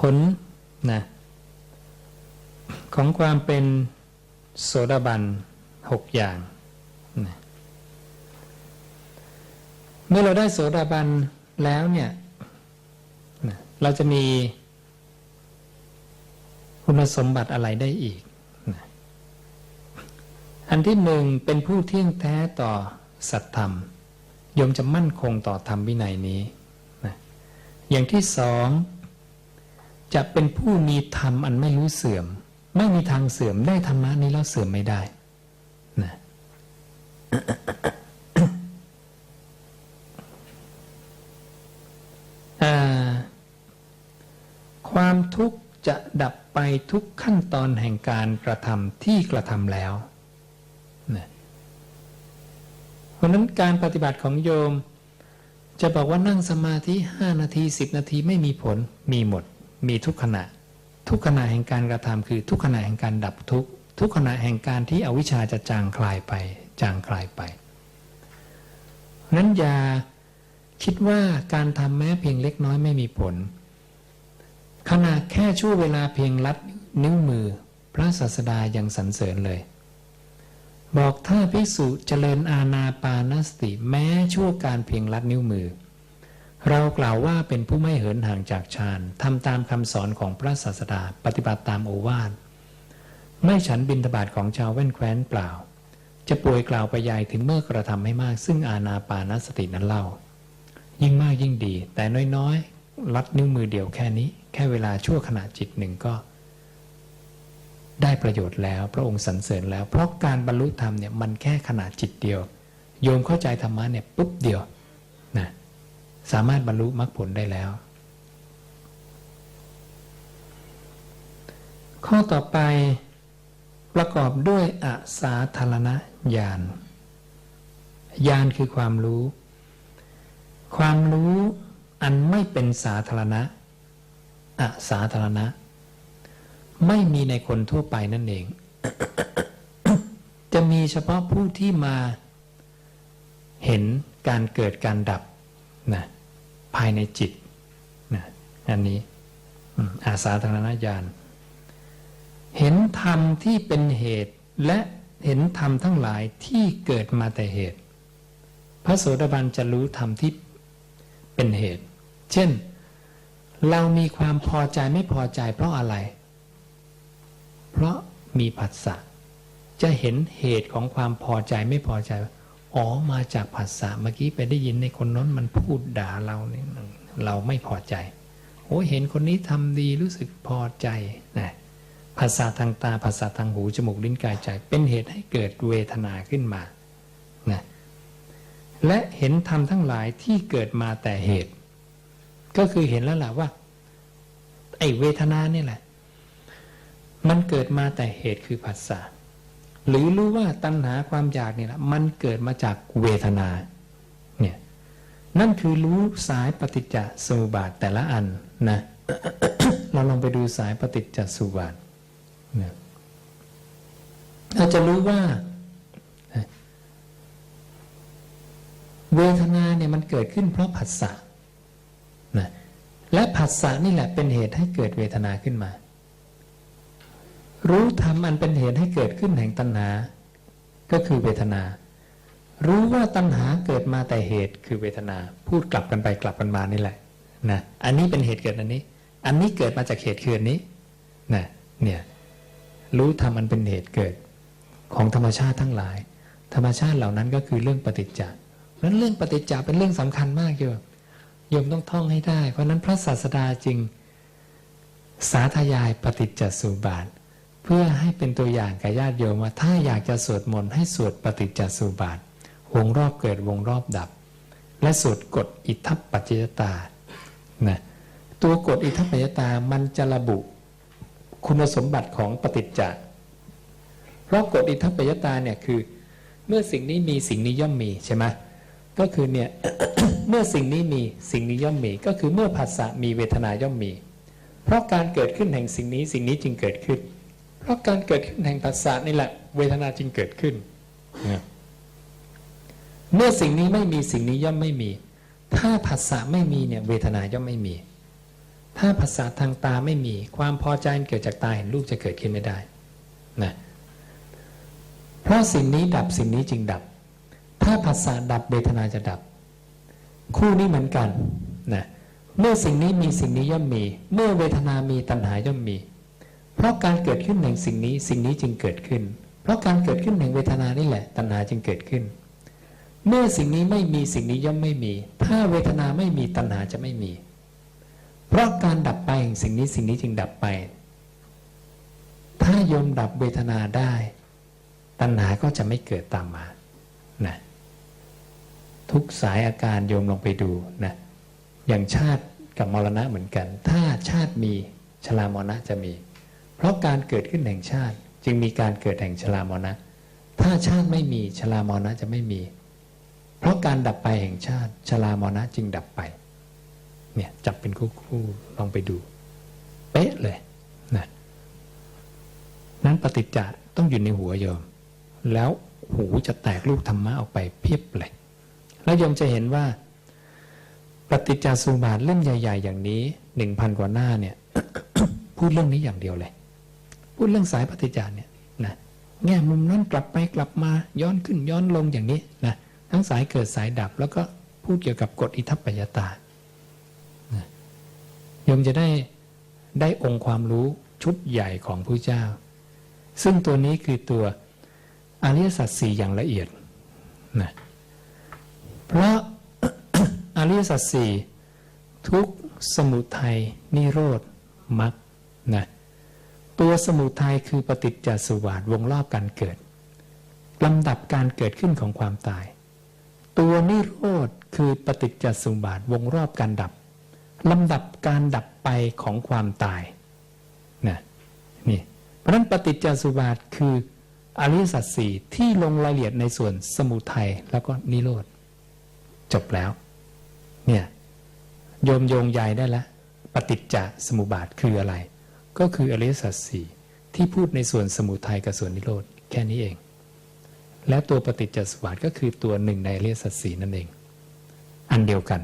ผลนะของความเป็นโสดาบันหกอย่างนะเมื่อเราได้โสดาบันแล้วเนี่ยนะเราจะมีคุณสมบัติอะไรได้อีกนะอันที่หนึ่งเป็นผู้เที่ยงแท้ต่อสัตธรรมยมจะมั่นคงต่อธรรมวินัยนี้นะอย่างที่สอง จะเป็นผู้มีธรรมอันไม่รู้เสื่อม ไม่มีทางเสื่อมได้ธรรมะนี้แล้วเสื่อมไม่ได้นะความทุกข์จะดับไปทุกขั้นตอนแห่งการกระทำที่กระทำแล้วนะเพราะฉะนั้นการปฏิบัติของโยม จะบอกว่านั่งสมาธิ 5 นาที 10 นาทีไม่มีผลมีหมด มีทุกขณะ ทุกขณะแห่งการกระทำคือ ทุกขณะแห่งการดับทุกทุกขณะแห่งการที่อวิชชาจะจางคลายไป จางคลายไปนั้นอย่าคิดว่าการทำแม้เพียงเล็กน้อยไม่มีผล ขณะแค่ชั่วเวลาเพียงลัดนิ้วมือ พระศาสดายังสรรเสริญเลย บอกถ้าภิกษุเจริญอาณาปานสติแม้ชั่วการเพียงลัดนิ้วมือ เรากล่าวว่าเป็นผู้ไม่เหินห่างจากฌานทำตามคำสอนของพระศาสดาปฏิบัติตามโอวาทไม่ฉันบินทบาทของชาวแว่นแคว้นเปล่า จะป่วยกล่าวไปยายถึงเมื่อกระทำให้มาก ซึ่งอาณาปานสตินั้นเล่า ยิ่งมากยิ่งดี แต่น้อยๆลัดนิ้วมือเดียวแค่นี้ แค่เวลาชั่วขณะจิตหนึ่งก็ ได้ประโยชน์แล้วพระองค์สรรเสริญแล้ว เพราะการบรรลุธรรมเนี่ยมันแค่ขณะจิตเดียว โยมเข้าใจธรรมะเนี่ยปุ๊บเดียว สามารถบรรลุมรรคผลได้แล้ว ข้อต่อไปประกอบด้วยอสาธารณญาณญาณคือความรู้ ความรู้อันไม่เป็นสาธารณะอสาธารณะ ไม่มีในคนทั่วไปนั่นเอง จะมีเฉพาะผู้ที่มาเห็นการเกิดการดับ นะภายในจิตนะอันนี้อาสาธารณญาณเห็นธรรมที่เป็นเหตุและเห็นธรรมทั้งหลายที่เกิดมาแต่เหตุ พระโสดาบันจะรู้ธรรมที่เป็นเหตุ เช่น เรามีความพอใจไม่พอใจเพราะอะไร เพราะมีผัสสะจะเห็นเหตุของความพอใจไม่พอใจว่า อ๋อมาจากผัสสะเมื่อกี้ไปได้ยินในคนนั้นมันพูดด่าเราเนี่ยเราไม่พอใจ โอ้เห็นคนนี้ทำดีรู้สึกพอใจนะภาษาทางตาภาษาทางหูจมูกลิ้นกายใจ เป็นเหตุให้เกิดเวทนาขึ้นมานะและเห็นธรรมทั้งหลายที่เกิดมาแต่เหตุ ก็คือเห็นแล้วแหละว่า ไอ้เวทนาเนี่ยแหละ มันเกิดมาแต่เหตุคือผัสสะ หรือรู้ว่าตัณหาความอยากเนี่ยแหละมันเกิดมาจากเวทนาเนี่ยนั่นคือรู้สายปฏิจจสมุปบาทแต่ละอันนะเราลองไปดูสายปฏิจจสมุปบาทนะเราจะรู้ว่าเวทนาเนี่ยมันเกิดขึ้นเพราะผัสสะนะและผัสสะนี่แหละเป็นเหตุให้เกิดเวทนาขึ้นมา รู้ธรรมอันเป็นเหตุให้เกิดขึ้นแห่งตัณหา ก็คือเวทนา รู้ว่าตัณหาเกิดมาแต่เหตุคือเวทนา พูดกลับกันไปกลับกันมานี่แหละนะอันนี้เป็นเหตุเกิดอันนี้ อันนี้เกิดมาจากเหตุคืออันนี้นะเนี่ยรู้ธรรมอันเป็นเหตุเกิดของธรรมชาติทั้งหลาย ธรรมชาติเหล่านั้นก็คือเรื่องปฏิจจ์นั้นเรื่องปฏิจจ์เป็นเรื่องสำคัญมากโยมโยมต้องท่องให้ได้ เพราะนั้นพระศาสดาจึงสาธยายปฏิจจสุบาท เพื่อให้เป็นตัวอย่างกับญาติโยมว่าถ้าอยากจะสวดมนต์ให้สวดปฏิจจสุบาทวงรอบเกิดวงรอบดับ และสวดกฎอิทัปปัจจยตานะตัวกฎอิทัปปัจจยตามันจะระบุคุณสมบัติของปฏิจจ์เพราะกฎอิทัปปัจจยตาเนี่ยคือ เมื่อสิ่งนี้มีสิ่งนี้ย่อมมีใช่ไหมก็คือเนี่ยเมื่อสิ่งนี้มีสิ่งนี้ย่อมมี ก็คือเมื่อผัสสะมีเวทนาย่อมมี เพราะการเกิดขึ้นแห่งสิ่งนี้สิ่งนี้จึงเกิดขึ้น ราะการเกิดขึ้นแห่งผัสสะนี่แหละ เวทนาจึงเกิดขึ้นนะเมื่อสิ่งนี้ไม่มีสิ่งนี้ย่อมไม่มี ถ้าผัสสะไม่มีเนี่ยเวทนาย่อมไม่มี ถ้าภาษาทางตาไม่มี ความพอใจเกิดจากตาเห็นรูปจะเกิดขึ้นไม่ได้นะเพราะสิ่งนี้ดับสิ่งนี้จึงดับ ถ้าภาษาดับเวทนาจะดับ คู่นี้เหมือนกันนะเมื่อสิ่งนี้มีสิ่งนี้ย่อมมี เมื่อเวทนามีตัณหาย่อมมี เพราะการเกิดขึ้นแห่งสิ่งนี้สิ่งนี้จึงเกิดขึ้น เพราะการเกิดขึ้นแห่งเวทนานี่แหละ ตัณหาจึงเกิดขึ้น เมื่อสิ่งนี้ไม่มีสิ่งนี้ย่อมไม่มี ถ้าเวทนาไม่มีตัณหาจะไม่มี เพราะการดับไปแห่งสิ่งนี้สิ่งนี้จึงดับไป ถ้าโยมดับเวทนาได้ ตัณหาก็จะไม่เกิดตามมานะทุกสายอาการโยมลองไปดูนะอย่างชาติกับมรณะเหมือนกัน ถ้าชาติมีชรามรณะจะมี เพราะการเกิดขึ้นแห่งชาติ จึงมีการเกิดแห่งชรามรณะ ถ้าชาติไม่มีชรามรณะจะไม่มี เพราะการดับไปแห่งชาติชรามรณะจึงดับไป เนี่ยจับเป็นคู่ๆลองไปดู เป๊ะเลยนะนั้นปฏิจจะต้องอยู่ในหัวโยม แล้วหูจะแตกลูกธรรมะออกไปเพียบเลย แล้วโยมจะเห็นว่า ปฏิจจสุบาทเล่มใหญ่ ๆ อย่างนี้หนึ่งพันกว่าหน้าเนี่ย พูดเรื่องนี้อย่างเดียวเลย พูดเรื่องสายปฏิจจาเนี่ยนะแง่มุมนั้นกลับไปกลับมาย้อนขึ้นย้อนลงอย่างนี้นะทั้งสายเกิดสายดับ แล้วก็พูดเกี่ยวกับกฎอิทัปปัจจตานะโยมจะได้ได้องค์ความรู้ชุดใหญ่ของพระเจ้า ซึ่งตัวนี้คือตัวอริยสัจสี่อย่างละเอียดนะเพราะอริยสัจสี่ทุกสมุทัยนิโรธมรรคนะ ตัวสมุทัยคือปฏิจจสุบาทวงรอบการเกิดลำดับการเกิดขึ้นของความตาย ตัวนิโรธคือปฏิจจสุบาทวงรอบการดับลำดับการดับไปของความตายนะนี่เพราะนั้นปฏิจจสุบาทคืออริยสัจสี่ที่ลงรายละเอียดในส่วนสมุทัยแล้วก็นิโรธจบแล้วเนี่ยโยมโยงใยได้แล้วปฏิจจสมุบาทคืออะไร ก็คืออริยสัจสี่ที่พูดในส่วนสมุทัยกับส่วนนิโรธแค่นี้เอง และตัวปฏิจจสมุปบาทก็คือตัวหนึ่งในอริยสัจสี่นั่นเอง อันเดียวกัน